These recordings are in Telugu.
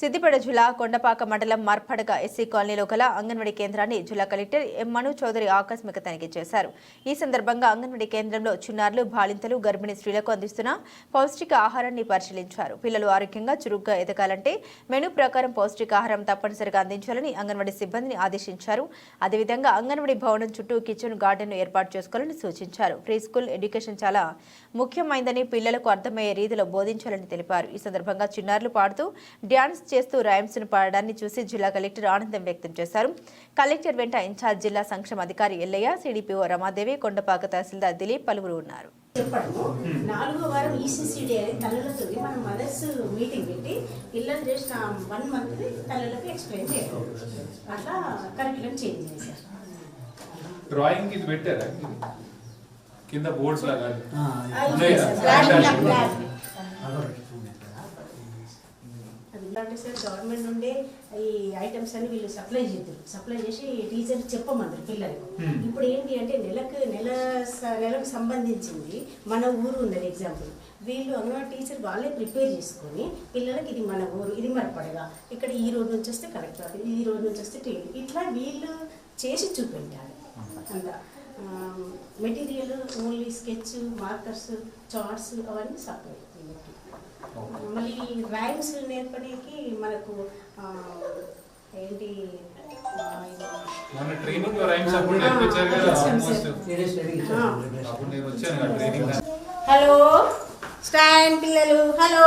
సిద్దిపేట జిల్లా కొండపాక మండలం మర్పడక ఎస్సీ కాలనీలో గల అంగన్వాడీ కేంద్రాన్ని జిల్లా కలెక్టర్ ఎం మను చౌదరి ఆకస్మిక తనిఖీ చేశారు. ఈ సందర్భంగా అంగన్వాడీ కేంద్రంలో చిన్నారులు బాలింతలు గర్భిణీ స్త్రీలకు అందిస్తున్న పౌష్టిక ఆహారాన్ని పరిశీలించారు. పిల్లలు ఆరోగ్యంగా చురుగ్గా ఎదగాలంటే మెనూ ప్రకారం పౌష్టికాహారం తప్పనిసరిగా అందించాలని అంగన్వాడీ సిబ్బందిని ఆదేశించారు. అదేవిధంగా అంగన్వాడీ భవనం చుట్టూ కిచెన్ గార్డెన్ ఏర్పాటు చేసుకోవాలని సూచించారు. ప్రీ స్కూల్ ఎడ్యుకేషన్ చాలా ముఖ్యమైందని పిల్లలకు అర్థమయ్యే రీతిలో బోధించాలని తెలిపారు. ఈ సందర్భంగా చిన్నారులు పాడుతూ డ్యాన్స్ చేస్తూ రైమ్స్ను పాడడాన్ని చూసి జిల్లా కలెక్టర్ ఆనందం వ్యక్తం చేశారు. కలెక్టర్ వెంట ఇన్ఛార్జ్ జిల్లా సంక్షేమ అధికారి ఎల్లయ్య సిడిపిఓ రమాదేవి కొండపాక తహసీల్దార్ దిలీప్ పలువురు ఉన్నారు. చెప్పడము నాలుగో వారం ఈసీసీడీ అని తల్లులతో మనం మదర్స్ మీటింగ్ పెట్టి పిల్లలు చేసిన వన్ మంత్ తల్లులకు ఎక్స్ప్లెయిన్ చేయడం. అట్లా కరికులం చేంజ్ చేశారు. డ్రాయింగ్ ఇది పెట్టారా? కింద బోర్డ్స్ లాగా? అంటే సార్ గవర్నమెంట్ నుండే ఈ ఐటమ్స్ అన్ని వీళ్ళు సప్లై చేద్దరు. సప్లై చేసి టీచర్ చెప్పమన్నారు పిల్లలకు. Hmm. ఇప్పుడు ఏంటి అంటే నెలకు నెల నెలకు సంబంధించింది మన ఊరు ఉన్నది ఎగ్జాంపుల్ వీళ్ళు అంగన్వాడీ టీచర్ వాళ్ళే ప్రిపేర్ చేసుకొని పిల్లలకి ఇది మన ఊరు ఇది మరపడగా ఇక్కడ ఈ రోడ్ నుంచి వస్తే కలెక్టర్ ఆఫీస్ ఈ రోడ్ నుంచి వస్తే ట్రైన్ ఇట్లా వీళ్ళు చేసి చూపించాలి అంత. Material only sketch markers charts అవన్నీ సప్లై. మళ్ళీ రైమ్స్ నేర్పడానికి మనకు ఏంటి ఆ, ఇది- మొన్న ట్రైనింగ్ రైమ్స్ అప్పుడు నేర్పించారు కదా ఆల్మోస్ట్ అప్పుడు నేను వచ్చాను కదా ట్రైనింగ్ హలో స్టాండ్ పిల్లలు హలో.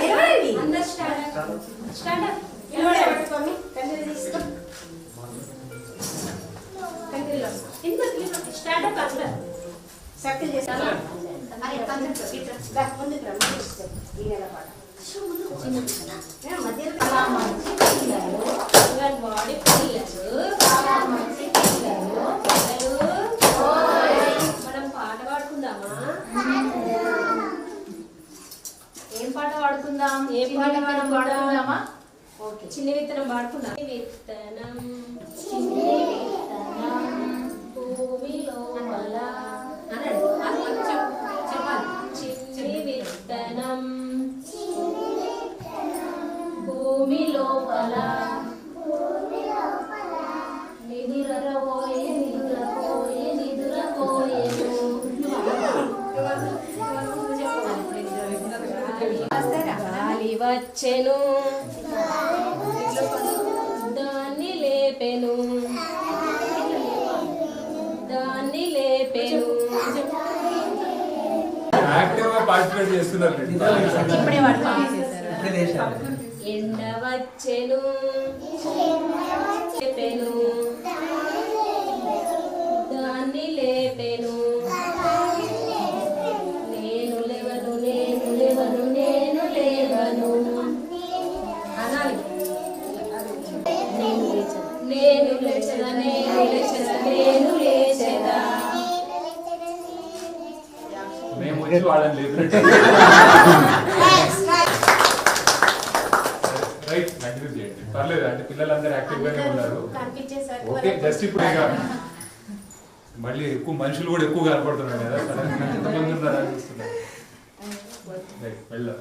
నిలబడండి నిలబడే పట్టుకోండి కంచెలు తీసుకో. కంచెలు స్టాండప్ అందరు. సర్కిల్ చేస్తాను. ఈ నెల పాట. మనం పాట పాడుకుందామా? ఏం పాట పాడుకుందాం? ఏం పాట విత్తనం పాడుకుందామా? ఓకే చిన్న విత్తనం పాడుకుందాం. విత్తనం. విత్తనం భూమి లోపల. నిదురపోయే నిదురపోయే నిదురపోయేను. గాలి వచ్చెను. దాన్ని లేపెను. దాన్ని లేపెను. పార్టిసిపేట్ చేస్తున్నారు. మీరు. ఇప్పుడే వాడు ఎండ వచ్చెను. లేపెను. దాన్ని లేపెను. నేను లేవను నేను లేవను నేను లేవను. అనాలి. మేము వచ్చి వాళ్ళని లేదు రైట్ కంటిన్యూ చేయండి. పర్లేదు అంటే పిల్లలందరూ యాక్టివ్ గానే ఉన్నారు. ఓకే జస్ట్ ఇప్పుడు ఇక మళ్ళీ ఎక్కువ మనుషులు కూడా ఎక్కువ కనపడుతున్నారు కదా ఎంతమంది ఉన్నారా రైట్ వెళ్దాం.